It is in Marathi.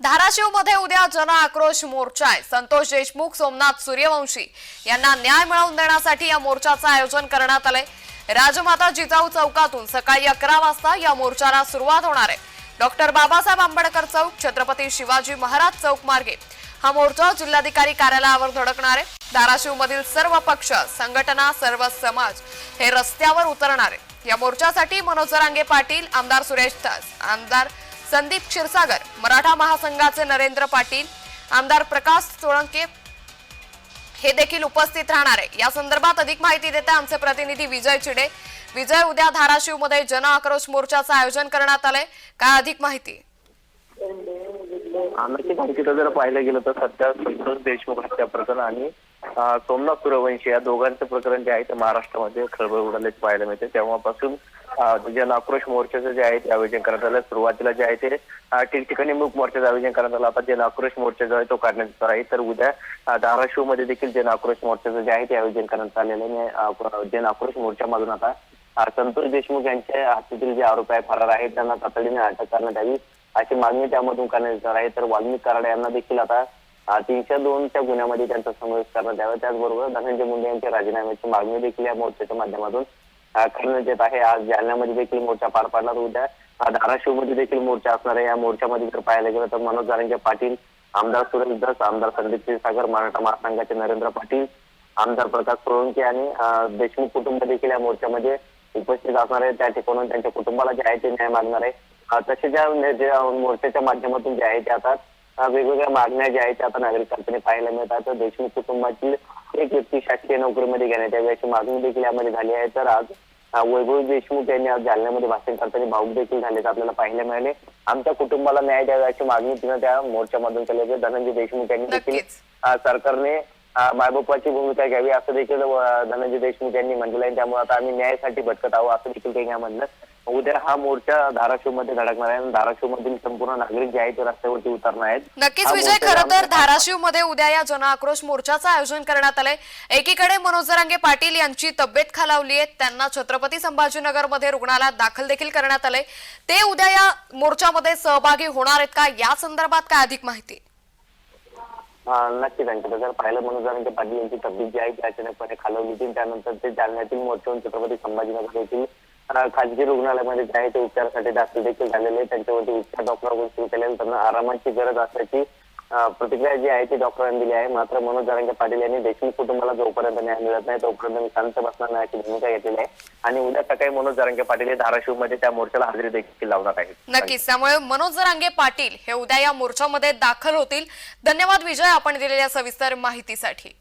धाराशिवमध्ये उद्या जन आक्रोश मोर्चा आहे. संतोष देशमुख सोमनाथ सूर्यवंशी यांना न्याय मिळवून देण्यासाठी या मोर्चाचं आयोजन करण्यात आलंय. राजमाता जिजाऊ चौकातून सकाळी अकरा वाजता या मोर्चाला सुरुवात होणार आहे. डॉक्टर बाबासाहेब आंबेडकर चौक छत्रपती शिवाजी महाराज चौक मार्गे. हा मोर्चा जिल्हाधिकारी कार्यालयावर धडकणार आहे. धाराशिवमधील सर्व पक्ष संघटना सर्व समाज हे रस्त्यावर उतरणार आहे. या मोर्चासाठी मनोज जरांगे पाटील आमदार सुरेश धस आमदार संदीप क्षीरसागर मराठा महासंघाचे नरेंद्र पाटील आमदार प्रकाश सोळंके हे देखील उपस्थित राहणार आहे. या संदर्भात अधिक माहिती देत आमचे प्रतिनिधी विजय चिडे. विजय उद्या धाराशिवमध्ये जन आक्रोश मोर्चाचं आयोजन करण्यात आलंय. काय अधिक माहिती? नक्कीच अंकिता जर पाहिलं गेलं तर सध्या संतोष देशमुख हत्या प्रकरण आणि सोमनाथ सूर्यवंशी या दोघांचं प्रकरण जे आहे ते महाराष्ट्रामध्ये खळबळ उडाल्याचे पाहायला मिळते. तेव्हापासून अं, जन आक्रोश मोर्चाचं जे आहे ते आयोजन करण्यात आलं सुरुवातीला जे आहे ते ठिकठिकाणी मूक मोर्चाचं आयोजन करण्यात आलं आता जन आक्रोश मोर्चा जो आहे तो करण्यात येणार आहे. तर उद्या धाराशिवमध्ये देखील जन आक्रोश मोर्चाचं जे आहे ते आयोजन करण्यात आलेलं आहे. जन आक्रोश मोर्चामधून आता संतोष देशमुख यांच्या हातातील जे आरोप आहे फरार आहेत त्यांना तातडीने अटक करण्यात यावी. अशी मागणी त्यामधून करण्यात येणार आहे. तर वाल्मिक कराड यांना देखील आता तीनशे दोनच्या गुन्ह्यामध्ये त्यांचा समावेश करण्यात यावा. त्याचबरोबर धनंजय मुंडे यांच्या राजीनाम्याची मागणी देखील या मोर्चाच्या माध्यमातून करण्यात येत आहे. आज जालन्यामध्ये देखील मोर्चा पार पाडला तर उद्या धाराशिवमध्ये देखील मोर्चा असणार आहे. या मोर्चामध्ये जर पाहायला गेलं तर मनोज जारंगे पाटील आमदार सुरेश दस आमदार संदीप क्षीरसागर मराठा महासंघाचे नरेंद्र पाटील आमदार प्रकाश सोळंकी आणि देशमुख कुटुंब देखील या मोर्चामध्ये उपस्थित असणार आहे त्या ठिकाणून त्यांच्या कुटुंबाला जे आहे ते न्याय मागणार आहे. तसे ज्या ज्या मोर्चाच्या माध्यमातून जे आहे ते आता वेगवेगळ्या मागण्या ज्या आहेत त्या आता नागरिकांकडे पाहायला मिळतात. तर देशमुख कुटुंबातील एक व्यक्ती शासकीय नोकरीमध्ये घेण्यात यावी अशी मागणी देखील यामध्ये झाली आहे. तर आज वैभव देशमुख यांनी आज जालन्यामध्ये भाषण करताना भाऊक देखील झाले आपल्याला पाहायला मिळाले. आमच्या कुटुंबाला न्याय द्यावा अशी मागणी तिनं त्या मोर्चामधून केली आहे धनंजय देशमुख यांनी देखील सरकारने मायबापाची भूमिका घ्यावी असं देखील धनंजय देशमुख यांनी म्हटलेलं आहे. त्यामुळे आता आम्ही न्यायासाठी भटकत आहोत असं देखील त्यांनी म्हणलं उद्या हा मोर्चा धाराशिवमध्ये धडकणार आहे. आणि धाराशिवमधील संपूर्ण नागरिक जे आहेत ते रस्त्यावरती उतरणार आहेत. नक्कीच हा विजय मोर्चा खरं तर आमच्या- धाराशिवमध्ये उद्या या जन आक्रोश मोर्चाचं आयोजन करण्यात आलंय. एकीकडे मनोज जरांगे पाटील यांची तब्येत खालावली आहे. त्यांना छत्रपती संभाजीनगरमध्ये रुग्णालयात दाखल देखील करण्यात आलंय. ते उद्या या मोर्चामध्ये सहभागी होणार आहेत का? या संदर्भात काय अधिक माहिती? अं, नक्कीच अंकिता. जर पाहिलं म्हणून जर पाटील यांची तब्येत जी आहे ती अचानकपणे खालवली होती. त्यानंतर ते जालन्यातील मोर्चावरून छत्रपती संभाजीनगर येथील खाजगी रुग्णालयामध्ये जे आहे ते उपचारासाठी दाखल देखील झालेले आहे. त्यांच्यावरती उपचार डॉक्टरांकडून सुरू केलेले त्यांना आरामाची गरज असल्याची प्रतिक्रिया जी आहे ती डॉक्टरांनी दिली आहे. मात्र मनोज जरांगे पाटील यांनी देशमुख कुटुंबाला जोपर्यंत न्याय मिळत नाही तोपर्यंत मी शांत बसणार नाही अशी भूमिका घेतलेली आहे. आणि उद्या सकाळी मनोज जरांगे पाटील हे धाराशिवमध्ये त्या मोर्चाला हजेरी देखील लावणार आहेत. नक्कीच. त्यामुळे मनोज जरांगे पाटील हे उद्या या मोर्चामध्ये दाखल होतील. धन्यवाद विजय आपण दिलेल्या सविस्तर माहितीसाठी.